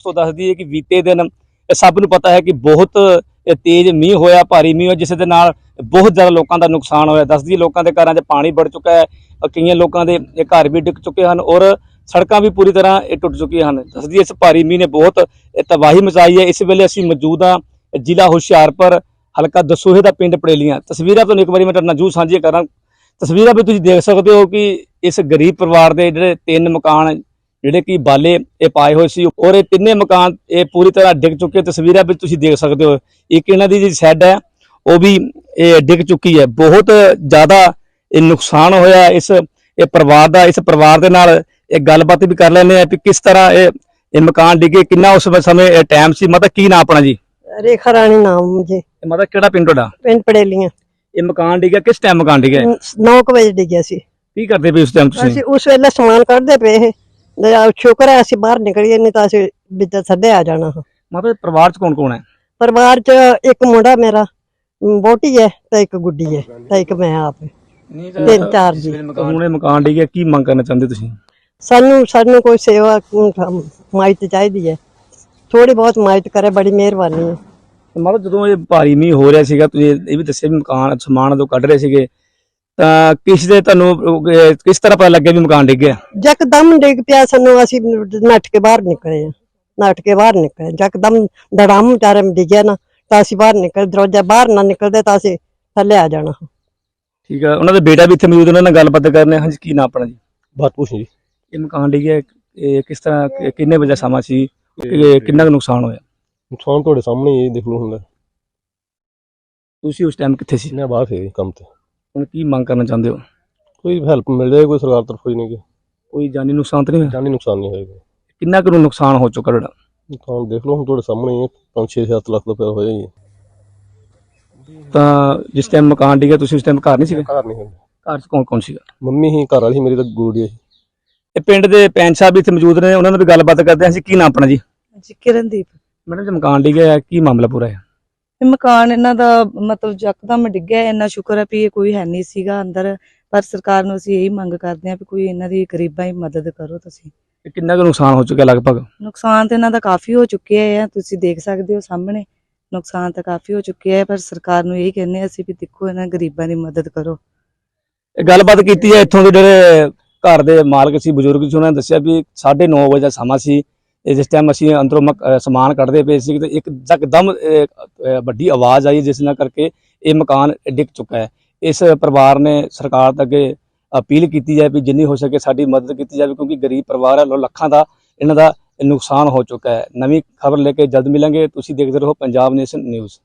ਸੋ ਦੱਸਦੀ ਹੈ ਕਿ ਬੀਤੇ ਦਿਨ ਇਹ ਸਭ ਨੂੰ ਪਤਾ ਹੈ ਕਿ ਬਹੁਤ ਤੇਜ਼ ਮੀਂਹ ਹੋਇਆ, ਭਾਰੀ ਮੀਂਹ ਹੋਇਆ, ਜਿਸ ਦੇ ਨਾਲ ਬਹੁਤ ਜ਼ਿਆਦਾ ਲੋਕਾਂ ਦਾ ਨੁਕਸਾਨ ਹੋਇਆ। ਦੱਸਦੀ ਲੋਕਾਂ ਦੇ ਘਰਾਂ 'ਚ ਪਾਣੀ ਵੜ ਚੁੱਕਾ ਹੈ, ਕਈਆਂ ਲੋਕਾਂ ਦੇ ਇਹ ਘਰ ਵੀ ਡਿੱਗ ਚੁੱਕੇ ਹਨ ਔਰ ਸੜਕਾਂ ਵੀ ਪੂਰੀ ਤਰ੍ਹਾਂ ਇਹ ਟੁੱਟ ਚੁੱਕੀਆਂ ਹਨ। ਦੱਸਦੀ ਇਸ ਭਾਰੀ ਮੀਂਹ ਨੇ ਬਹੁਤ ਤਬਾਹੀ ਮਚਾਈ ਹੈ। ਇਸ ਵੇਲੇ ਅਸੀਂ ਮੌਜੂਦ ਹਾਂ ਜ਼ਿਲ੍ਹਾ ਹੁਸ਼ਿਆਰਪੁਰ, ਹਲਕਾ ਦਸੂਹੇ ਦਾ ਪਿੰਡ ਪੜੇਲੀਆਂ। ਤਸਵੀਰਾਂ ਤੁਹਾਨੂੰ ਇੱਕ ਵਾਰੀ ਮੈਂ ਤੁਹਾਡੇ ਨਾਲ ਜੂ ਸਾਂਝੀਆਂ ਕਰਾਂ। ਤਸਵੀਰਾਂ ਵੀ ਤੁਸੀਂ ਦੇਖ ਸਕਦੇ ਹੋ ਕਿ ਇਸ ਗਰੀਬ ਪਰਿਵਾਰ ਦੇ ਜਿਹੜੇ ਤਿੰਨ ਮਕਾਨ ਜਿਹੜੇ ਕਿ ਬਾਲੇ ਇਹ ਪਾਏ ਹੋਏ ਸੀ ਔਰ ਇਹ ਤਿੰਨੇ ਮਕਾਨ ਇਹ ਪੂਰੀ ਤਰ੍ਹਾਂ ਡਿੱਗ ਚੁੱਕੇ ਤਸਵੀਰਾਂ ਵਿੱਚ ਤੁਸੀਂ ਦੇਖ ਸਕਦੇ ਹੋ ਇੱਕ ਇਹਨਾਂ ਦੀ ਜਿਹੜੀ ਸ਼ੈੱਡ ਹੈ ਉਹ ਵੀ ਇਹ ਡਿੱਗ ਚੁੱਕੀ ਹੈ। ਬਹੁਤ ਜ਼ਿਆਦਾ ਇਹ ਨੁਕਸਾਨ ਹੋਇਆ ਇਸ ਇਹ ਪਰਿਵਾਰ ਦਾ ਇਸ ਪਰਿਵਾਰ ਦੇ ਨਾਲ ਇਹ ਗੱਲਬਾਤ ਵੀ ਕਰ ਲੈਂਦੇ ਆ ਕਿ ਕਿਸ ਤਰ੍ਹਾਂ ਇਹ ਇਹ ਮਕਾਨ ਡਿੱਗੇ ਕਿੰਨਾ ਉਸ ਸਮੇਂ ਟਾਈਮ ਸੀ। ਮਤਲਬ ਕੀ ਨਾਂ ਆਪਣਾ ਜੀ? ਰੇਖਾ ਰਾਣੀ ਨਾਮ ਇਹ ਮਤਲਬ ਕਿਹੜਾ ਪਿੰਡ ਤੁਹਾਡਾ? ਪਿੰਡ ਪੜੇਲੀਆਂ। ਇਹ ਮਕਾਨ ਡਿੱਗਿਆ ਕਿਸ ਟਾਈਮ ਮਕਾਨ ਡਿੱਗਿਆ 9 ਵਜੇ ਡਿੱਗਿਆ ਸੀ। ਕੀ ਕਰਦੇ ਪਏ ਉਸ ਟਾਈਮ ਤੁਸੀਂ? ਅਸੀਂ ਉਸ ਵੇਲੇ ਸਮਾਨ ਕੱਢਦੇ ਪਏ ਦਇਆ ਸ਼ੁਕਰ ਹੈ ਅਸੀਂ ਬਾਹਰ ਨਿਕਲੀਏ ਨਹੀਂ ਤਾਂ ਅਸੀਂ ਵਿੱਚ ਥੱਲੇ ਆ ਜਾਣਾ। ਮਤਲਬ ਪਰਿਵਾਰ ਚ ਕੌਣ ਕੌਣ ਹੈ? ਪਰਿਵਾਰ 'ਚ ਇੱਕ ਮੁੰਡਾ ਮੇਰਾ ਬੋਟੀ ਹੈ ਤੇ ਇੱਕ ਗੁੱਡੀ ਹੈ ਤੇ ਇੱਕ ਮੈਂ ਆਪ ਤਿੰਨ ਚਾਰ ਜੀ। ਹੁਣ ਇਹ ਮਕਾਨ ਡਿੱਗਿਆ ਕੀ ਮੰਗ ਕਰਨਾ ਚਾਹੁੰਦੇ ਤੁਸੀਂ? ਸਾਨੂੰ ਸਾਨੂੰ ਕੋਈ ਸੇਵਾ ਅਮ, ਮਾਇਤ ਚਾਹੀਦੀ ਹੈ। ਥੋੜੀ ਬਹੁਤ ਮਾਇਤ ਕਰੇ ਬੜੀ ਮਿਹਰਬਾਨੀ ਹੈ। ਜਦੋਂ ਇਹ ਭਾਰੀ ਮੀਂਹ ਹੋ ਰਿਹਾ ਸੀਗਾ ਤੁਸੀਂ ਇਹ ਵੀ ਦੱਸਿਆ ਵੀ ਮਕਾਨ ਸਮਾਨ ਤੋਂ ਕੱਢ ਰਹੇ ਸੀਗੇ। ਕਿਸ ਦੇ ਤੁਹਾਨੂੰ ਅਹ, ਕਿਸ ਤਰ੍ਹਾਂ ਪਤਾ ਲੱਗਿਆ ਵੀ ਮਕਾਨ ਡਿੱਗ ਗਿਆ? ਜਕਦਮ ਡਿੱਗ ਪਿਆ ਸਾਨੂੰ ਅਸੀਂ ਨੱਠ ਕੇ ਬਾਹਰ ਨਿਕਲੇ ਆ। ਨੱਠ ਕੇ ਬਾਹਰ ਨਿਕਲੇ ਜਕਦਮ ਧੜਾਮ ਚਾਰੇ ਡਿੱਗਿਆ ਨਾ ਤਾਂ ਅਸੀਂ ਬਾਹਰ ਨਿਕਲ। ਦਰਵਾਜ਼ਾ ਬਾਹਰ ਨਾ ਨਿਕਲਦੇ ਤਾਂ ਅਸੀਂ ਥੱਲੇ ਆ ਜਾਣਾ। ਠੀਕ ਹੈ ਉਹਨਾਂ ਦਾ ਬੇਟਾ ਵੀ ਇੱਥੇ ਮੌਜੂਦ ਉਹਨਾਂ ਨਾਲ ਗੱਲਬਾਤ ਕਰਨੇ ਹਾਂਜੀ ਕੀ ਨਾਮ ਆਪਣਾ ਜੀ? ਬਾਤ ਪੁੱਛ ਜੀ। ਇਹ ਮਕਾਨ ਡਿੱਗਿਆ ਇਹ ਕਿਸ ਤਰ੍ਹਾਂ ਕਿ- ਕਿੰਨੇ ਵਜੇ ਸਮਾਂ ਸੀ? ਕਿੰਨਾ ਕੁ ਨੁਕਸਾਨ ਹੋਇਆ? ਨੁਕਸਾਨ ਤੁਹਾਡੇ ਸਾਹਮਣੇ ਹੀ ਦੇਖ ਲਓ ਹੁੰਦਾ ਤੁਸੀਂ ਉਸ ਟਾਈਮ ਕਿੱਥੇ ਸੀ? ਮੈਂ ਬਾਹਰ ਸੀ ਕੰਮ ਤੇ। ਹੁਣ ਕੀ ਮੰਗ ਕਰਨਾ ਚਾਹੁੰਦੇ ਹੋ? ਕੋਈ ਹੈਲਪ ਮਿਲ ਜਾਏ ਕੋਈ ਸਰਕਾਰ ਤਰਫੋਂ ਹੀ ਨਹੀਂ ਕਿ ਕੋਈ ਜਾਨੀ ਨੁਕਸਾਨ ਤਾਂ ਨਹੀਂ ਹੋਇਆ? ਜਾਨੀ ਨੁਕਸਾਨ ਨਹੀਂ ਹੋਏਗਾ ਕਿੰਨਾ ਕੁ ਨੁਕਸਾਨ ਹੋ ਚੁੱਕਾ ਤੁਹਾਡਾ? ਨੁਕਸਾਨ ਦੇਖ ਲਓ ਹੁਣ ਤੁਹਾਡੇ ਸਾਹਮਣੇ ਹੀ ਹੈ 5-6 ਲੱਖ ਦਾ ਪਿਆ ਹੋਇਆ ਜੀ। ਤਾਂ ਜਿਸ ਟਾਈਮ ਮਕਾਨ ਡਿੱਗਿਆ ਤੁਸੀਂ ਉਸ ਟਾਈਮ ਘਰ ਨਹੀਂ ਸੀਗੇ? ਘਰ ਨਹੀਂ ਹੁੰਦਾ ਘਰ 'ਚ ਕੌਣ ਕੌਣ ਸੀਗਾ? ਮੰਮੀ ਹੀ ਘਰ ਵਾਲੀ ਸੀ ਮੇਰੀ ਤਾਂ ਗੋੜੀ ਸੀ ਇਹ ਪਿੰਡ ਦੇ ਪੈਂਚ ਸਾਹਿਬ ਵੀ ਇੱਥੇ ਮੌਜੂਦ ਨੇ ਉਹਨਾਂ ਨਾਲ ਵੀ ਗੱਲਬਾਤ ਕਰਦੇ ਹਾਂ। ਅਸੀਂ ਕੀ ਨਾਮ ਆਪਣਾ ਜੀ? ਜੀ ਕਿਰਨਦੀਪ। ਮੈਡਮ ਜੀ ਮਕਾਨ ਡਿੱਗਿਆ ਹੈ, ਕੀ ਮਾਮਲਾ ਪੂਰਾ ਹੈ ਇਹ ਮਕਾਨ ਇਹਨਾਂ ਦਾ ਮਤਲਬ ਯਕਦਮ ਡਿੱਗਿਆ ਇੰਨਾ ਸ਼ੁਕਰ ਹੈ ਵੀ ਇਹ ਕੋਈ ਹੈ ਨਹੀਂ ਸੀਗਾ ਅੰਦਰ। ਪਰ ਸਰਕਾਰ ਨੂੰ ਅਸੀਂ ਇਹੀ ਮੰਗ ਕਰਦੇ ਹਾਂ ਵੀ ਕੋਈ ਇਹਨਾਂ ਦੀ ਗਰੀਬਾਂ ਦੀ ਮਦਦ ਕਰੋ ਤੁਸੀਂ। ਇਹ ਕਿੰਨਾ ਕੁ ਨੁਕਸਾਨ ਹੋ ਚੁੱਕਿਆ ਲਗਭਗ? ਨੁਕਸਾਨ ਤੇ ਇਹਨਾਂ ਦਾ ਕਾਫੀ ਹੋ ਚੁੱਕਿਆ ਹੈ ਤੁਸੀਂ ਦੇਖ ਸਕਦੇ ਹੋ ਸਾਹਮਣੇ। ਨੁਕਸਾਨ ਤਾਂ ਕਾਫੀ ਹੋ ਚੁੱਕਿਆ ਹੈ ਪਰ ਸਰਕਾਰ ਨੂੰ ਇਹੀ ਕਹਿੰਦੇ ਹਾਂ ਅਸੀਂ ਵੀ ਦੇਖੋ ਇਹਨਾਂ ਗਰੀਬਾਂ ਦੀ ਮਦਦ ਕਰੋ। ਇਹ ਗੱਲਬਾਤ ਕੀਤੀ ਹੈ ਇੱਥੋਂ ਦੇ ਜਿਹੜੇ ਘਰ ਦੇ ਮਾਲਕ ਸੀ ਬਜ਼ੁਰਗ ਸੀ ਉਹਨਾਂ ਨੇ ਦੱਸਿਆ ਵੀ 9:30 ਵਜੇ ਦਾ ਸਮਾਂ ਸੀ। ਜਿਸ ਟਾਈਮ ਅਸੀਂ ਅੰਦਰੋਂ ਮਕ- ਸਮਾਨ ਕੱਢਦੇ ਪਏ ਸੀ ਤੇ ਇੱਕ ਯਕਦਮ ਵੱਡੀ ਆਵਾਜ਼ ਆਈ ਜਿਸ ਨਾਲ ਕਰਕੇ ਇਹ ਮਕਾਨ ਡਿੱਗ ਚੁੱਕਾ ਹੈ। ਇਸ ਪਰਿਵਾਰ ਨੇ ਸਰਕਾਰ ਦੇ ਅੱਗੇ ਅਪੀਲ ਕੀਤੀ ਜਾਏ ਵੀ ਜਿੰਨੀ ਹੋ ਸਕੇ ਸਾਡੀ ਮਦਦ ਕੀਤੀ ਜਾਵੇ ਕਿਉਂਕਿ ਗਰੀਬ ਪਰਿਵਾਰ ਹੈ, ਲੋ ਲੱਖਾਂ ਦਾ ਇਹਨਾਂ ਦਾ ਨੁਕਸਾਨ ਹੋ ਚੁੱਕਾ ਹੈ। ਨਵੀਂ ਖਬਰ ਲੈ ਕੇ ਜਲਦ ਮਿਲਾਂਗੇ। ਤੁਸੀਂ ਦੇਖਦੇ ਰਹੋ ਪੰਜਾਬ ਨੇਸ਼ਨ ਨਿਊਜ਼